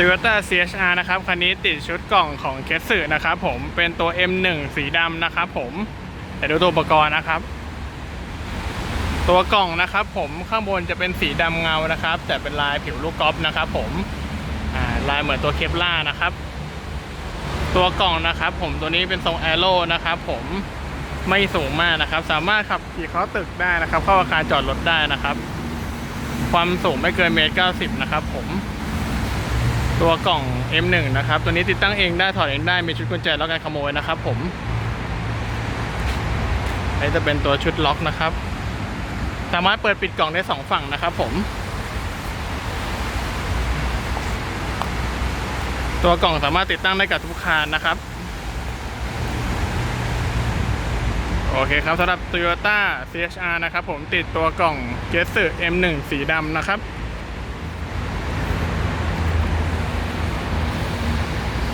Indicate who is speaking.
Speaker 1: Toyota CHR นะครับ คันนี้ติดชุดกล่องของเคสสึนะครับผมเป็นตัว M1 สีดำนะครับผมแต่ดูตัวอุปกรณ์นะครับ ตัวกล่องนะครับ ผมข้างบนจะเป็นสีดำเงานะครับ แต่เป็นลายผิวลูกกอล์ฟนะครับผมาลายเหมือนตัวเคปล่านะครับ ตัวกล่องนะครับ ผมตัวนี้เป็นทรงแอโร่นะครับ ผมไม่สูงมากนะครับ สามารถขับขี่เขาตึกได้นะครับ เข้าอาคารจอดรถได้นะครับ ความสูงไม่เกินเมตรเก้าสิบนะครับ ผม ตัวกล่อง M1 นะครับ ตัวนี้ติดตั้งเองได้ถอดเองได้มีชุดกุญแจแล้วการขโมยนะครับ ผมนนี้จะเป็นตัวชุดล็อกนะครับ สามารถเปิดปิดกล่องได้สองฝั่งนะครับ ผม ตัวกล่องสามารถติดตั้งได้กับทุกคานนะครับ โอเคครับสำหรับ Toyota CHR นะครับ ผมติดตัวกล่องเกส g e t s M1 สีดำนะครับ